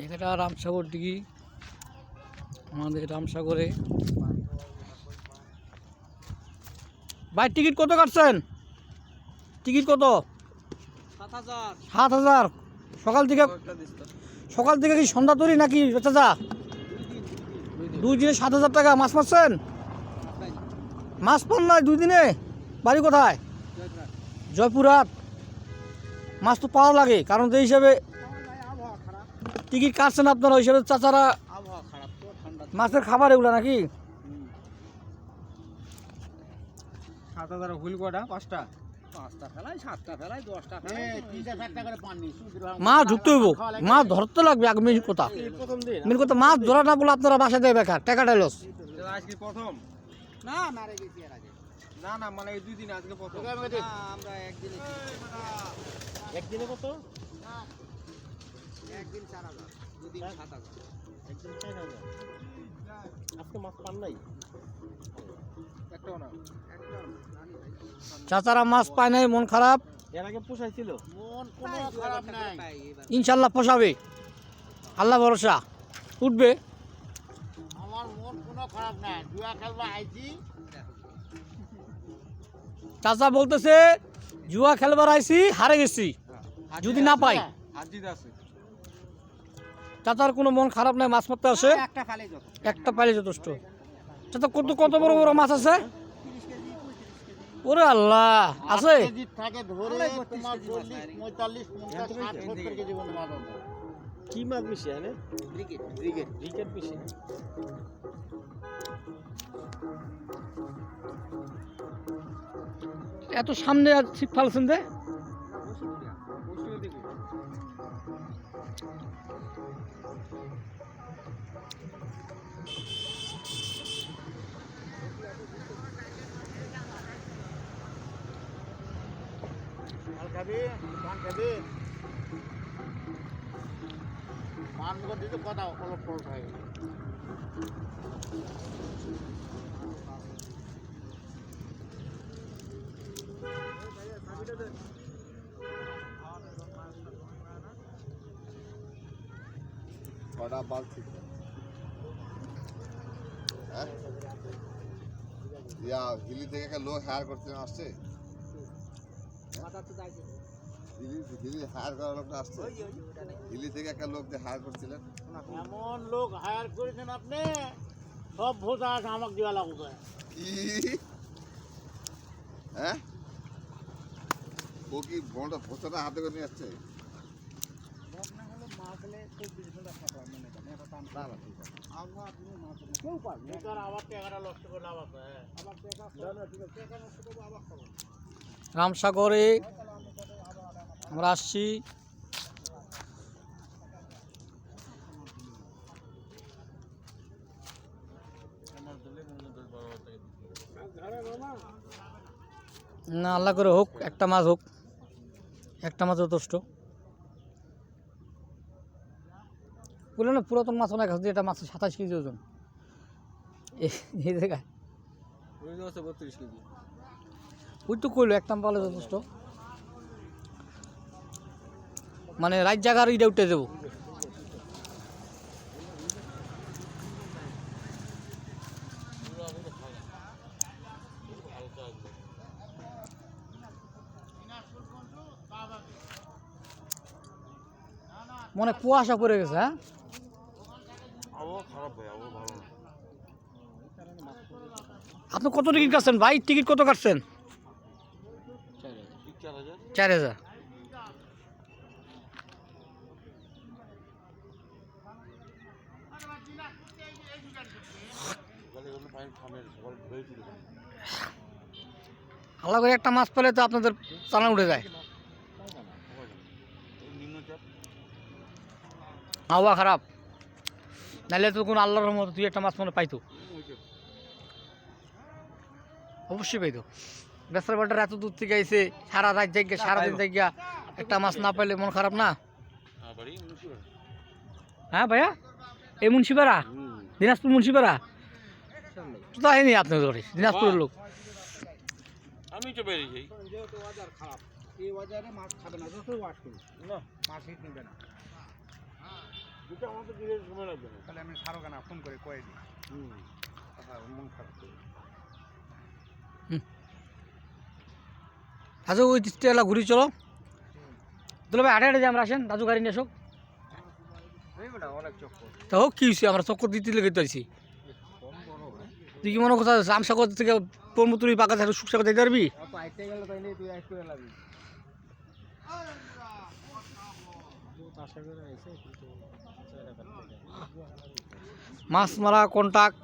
এটা রামসাগর দিঘি আমাদের রামসাগরে। ভাই টিকিট কত কাটছেন? টিকিট কত? সাত হাজার। সকাল থেকে সকাল থেকে কি সন্ধ্যা তৈরি নাকি চাচা? দুই দিনে সাত হাজার টাকা। মাছ মারছেন? মাছ পান নাই দুই দিনে? বাড়ি কোথায়? জয়পুরহাট। মাছ তো পাওয়া লাগে কারণ এই হিসাবে টিকিট কাটছেন আপনারা? ওই হিসাবে চাচারা আবহাওয়া খারাপ তো ঠান্ডা মাছের খাবার এগুলো নাকি? সাত হাজার হুইল কটা পাঁচটা? মাছ ঢুকতে হইব। মাছ ধরতে লাগবে মেন কথা। প্রথম মেন কথা মাছ ধরা না বলে আপনারা বাসা দেয় বেকার টাকাটা লস। প্রথম? না না না মানে এই দুই দিন আজকে প্রথম। আমরা একদিনে একদিনে কত? একদিন চার হাজার দুদিন সাত হাজার। একদিন চার হাজার? আজকে মাছ পান নাই? একটাও না। চাচারা মাছ পায় নাই মন খারাপ? এর আগে পোষাইছিল? মন কোনো খারাপ নাই। ইনশাল্লাহ পোষাবে। আল্লাহ ভরসা। উঠবে। আমার মন কোনো খারাপ নাই। জুয়া খেলবা আইছি। চাচা বলতেছে জুয়া খেলবার আইছি হারে গেছি। যদি না পাই। আছে। চাচার কোনো মন খারাপ নাই মাছ মারতে আসে? একটা খালি পাইলে যথেষ্ট। চাচা কত কত বড় বড় মাছ আছে? ওরে আল্লাহ আছে? কেজি থাকে ধরে তোমার চল্লিশ পঁয়তাল্লিশ পঞ্চাশ ষাট সত্তর কেজি পর্যন্ত মাছ হবে। কি মাছ মিশে এনে ব্রিগেড ব্রিগেড ব্রিগেড মিশে এত সামনে আর ছিপ ফালছেন যে? খাবি পান খাবি। পান মুখে দিতে কথা অলপ বাল ঠিক হ্যাঁ ইয়া হিলি থেকে লোক হায়ার করতে আসছে? হায়ার করার লোকটা আসছে। হিলি থেকে একটা লোক হায়ার করছিলেন। এমন লোক হায়ার করেছেন আপনি? সব ভোট আছে আমাকে দেওয়া লাগবে কি? হ্যাঁ? ও কি বড়টা ভোটাটা হাতে করে নিয়ে আসছে? বেকার আবার টাকাটা নষ্ট করে লাভ আছে। হ্যাঁ। রামসাগরে আমরা আসছি। না, আল্লাহ করে হোক, একটা মাছ হোক। একটা মাছ যথেষ্ট। বলে না, পুরাতন মাছ অনেক আছে এটা মাছ সাতাশ কেজি ওজন। এই- জায়গায়। বত্রিশ কেজি। ওই তো কইলো একটা পালে যথেষ্ট মানে রাত জায়গার ইটা উঠে দেবো মনে কুয়াশা পড়ে গেছে হ্যাঁ? আপনি কত টিকিট কাটছেন ভাই? টিকিট কত কাটছেন? চার হাজার। আল্লাহ করে একটা মাছ পেলে তো আপনাদের চালান উঠে যায়। আবহাওয়া খারাপ। নাহলে তো কোনো আল্লাহর মতো তুই একটা মাছ মনে পাইতো। অবশ্যই পাইতো। বেসার বাটার এত দূর থেকে আইসে সারা রাত জায়গা সারাদিন জায়গা একটা মাছ না পাইলে মন খারাপ না? হ্যাঁ ভাইয়া? এই মুন্সিপাড়া? দিনাজপুর মুন্সিপাড়া? তো তাইনি আপনার ধরে দিনাজপুরের লোক। আমি তো যেহেতু খারাপ এই বাজারে মাছ খাবে না। যতই ওয়াশ করি না মাছ হিট নেবে না দুটো আমাদের দিলে সময় লাগবে তাহলে আমি সারো কেনা ফোন করে কয়ে দিই। হুম। হ্যাঁ মন খারাপ আচ্ছা ওই তেলা ঘুরি, চলো। দুলা ভাই হাটে আমরা আসেন রাজু গাড়ি নিয়ে আসো এই বেটা অনেক চক্কর তা হোক কী হয়েছে আমরা চক্কর দিতে লেগে আছি তুই কি মনে কথা আমসাগর থেকে পরমতুরি পাকা থাকে সুকসাগর দিতে পারবি? মাছ মারা, কন্টাক্ট।